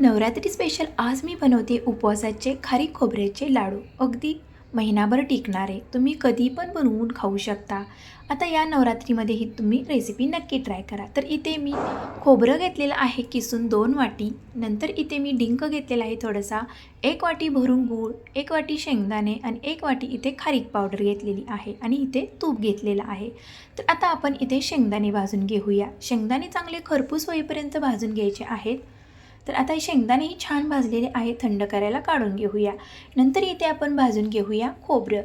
Navratri special आज मी बनवते उपवासाचे खारी खोबऱ्याचे लाडू. अगदी महिनाभर टिकणारे. तुम्ही कधी पण बनवून खाऊ शकता. आता या नवरात्रीमध्ये ही तुम्ही रेसिपी नक्की ट्राय करा. तर इथे मी खोबरं घेतलेलं आहे किसून दोन वाटी. नंतर इथे मी डिंक घेतलेला आहे थोडासा. एक वाटी भरून गूळ एक वाटी शेंगदाणे आणि एक वाटी इथे खारीक पावडर घेतलेली आहे आणि इथे तूप घेतलेलं आहे. तर आता आपण इथे शेंगदाणे भाजून घेऊया. शेंगदाणे चांगले खरपूस होईपर्यंत भाजून घ्यायचे आहेत. तर आता हे शेंगदाणेही छान भाजलेले आहे थंड करायला काढून घेऊया. नंतर इथे आपण भाजून घेऊया खोबरं.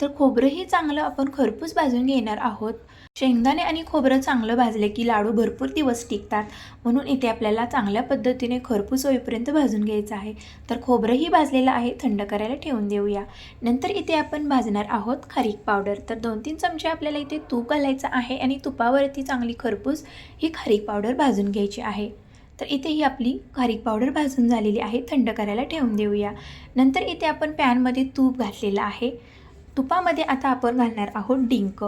तर खोबरंही चांगलं आपण खरपूस भाजून घेणार आहोत. शेंगदाणे आणि खोबरं चांगलं भाजले की लाडू भरपूर दिवस टिकतात. म्हणून इथे आपल्याला चांगल्या पद्धतीने खरपूस होईपर्यंत भाजून घ्यायचं आहे. तर खोबरंही भाजलेलं आहे थंड करायला ठेवून देऊया. नंतर इथे आपण भाजणार आहोत खारीक पावडर. तर दोन तीन चमचे आपल्याला इथे तूप घालायचं आहे आणि तुपावरती चांगली खरपूस ही खारीक पावडर भाजून घ्यायची आहे. तर इथे ही आपली खारीक पावडर भाजून झालेली आहे. थंड करायला ठेवून देऊया. नंतर इथे आपण पॅनमध्ये तूप घातलेलं आहे. तुपामध्ये आता आपण घालणार आहोत डिंक.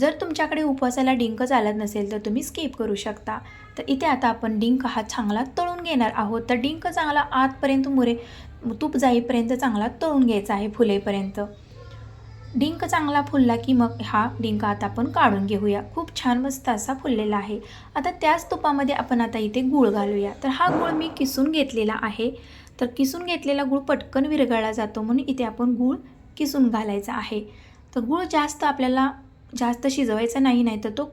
जर तुमच्याकडे उपवासाला डिंक चालत नसेल तर तुम्ही स्किप करू शकता. तर इथे आता आपण डिंक हा चांगला तळून घेणार आहोत. तर डिंक चांगला आतपर्यंत मुरे तूप जाईपर्यंत चांगला तळून घ्यायचा आहे फुलेपर्यंत. डिंक चांगला फुलला की मग हा डिंक आता आपण काढून घेऊया. खूप छान मस्त असा फुललेला आहे. आता त्याच तुपामध्ये आपण आता इथे गूळ घालूया. तर हा गूळ मी किसून घेतलेला आहे. तर किसून घेतलेला गूळ पटकन विरघळला जातो म्हणून इथे आपण गूळ किसून घालायचा आहे. तर गूळ जास्त आपल्याला जास्त शिजवायचा नाही नाही तर तो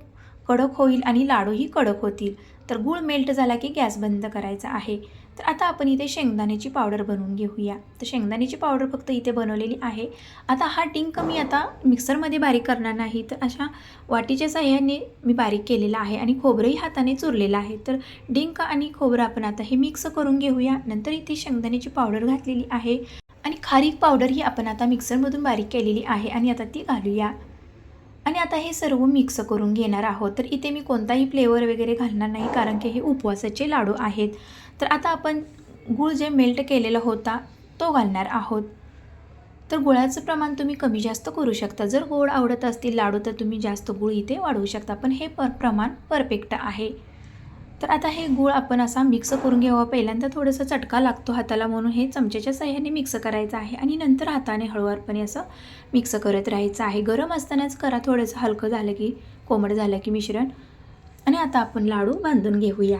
कडक होईल आणि लाडूही कडक होतील. तर गूळ मेल्ट झाला की गॅस बंद करायचा आहे. तर आता आपण इथे शेंगदाण्याची पावडर बनवून घेऊया. तर शेंगदाण्याची पावडर फक्त इथे बनवलेली आहे. आता हा डिंक मी आता मिक्सरमध्ये बारीक करणार नाही. तर अशा वाटीच्या साह्याने मी बारीक केलेला आहे आणि खोबरंही हाताने चुरलेलं आहे. तर डिंक आणि खोबरं आपण आता हे मिक्स करून घेऊया. नंतर इथे शेंगदाण्याची पावडर घातलेली आहे. आणि खारीक पावडर ही आपण आता मिक्सरमधून बारीक केलेली आहे आणि आता ती घालूया. आणि आता हे सर्व मिक्स करून घेणार आहोत. तर इथे मी कोणताही फ्लेवर वगैरे घालणार नाही कारण की हे उपवासाचे लाडू आहेत. तर आता आपण गूळ जे मेल्ट केलेला होता तो घालणार आहोत. तर गुळाचं प्रमाण तुम्ही कमी जास्त करू शकता. जर गोड आवडत असतील लाडू तर तुम्ही जास्त गूळ इथे वाढवू शकता. पण हे पर प्रमाण परफेक्ट आहे. तर आता हे गूळ आपण असा मिक्स करून घ्यावा पहिल्यांदा थोडंसं चटका लागतो हाताला म्हणून. हे चमच्याच्या साह्याने मिक्स करायचं आहे आणि नंतर हाताने हळूवारपणे असं मिक्स करत राहायचं आहे. गरम असतानाच करा थोडंसं हलकं झालं की कोमट झालं की मिश्रण. आणि आता आपण लाडू बांधून घेऊया.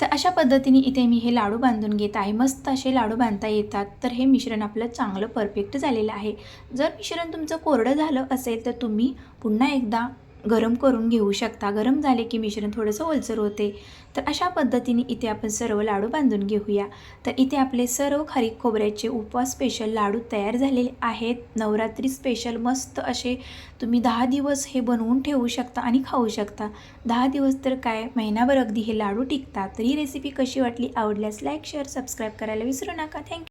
तर अशा पद्धतीने इथे मी हे लाडू बांधून घेत आहे. मस्त असे लाडू बांधता येतात. तर हे मिश्रण आपलं चांगलं परफेक्ट झालेलं आहे. जर मिश्रण तुमचं कोरडं झालं असेल तर तुम्ही पुन्हा एकदा गरम करून घेऊ शकता. गरम झाले की मिश्रण थोडंसं ओलसर होते. तर अशा पद्धतीने इथे आपण सर्व लाडू बांधून घेऊया. तर इथे आपले सर्व खरीक खोबऱ्याचे उपवास स्पेशल लाडू तयार झालेले आहेत. नवरात्री स्पेशल मस्त असे तुम्ही दहा दिवस हे बनवून ठेवू शकता आणि खाऊ शकता. दहा दिवस तर काय महिनाभर अगदी हे लाडू टिकतात. तर ही रेसिपी कशी वाटली आवडल्यास लाईक शेअर सबस्क्राईब करायला विसरू नका. थँक्यू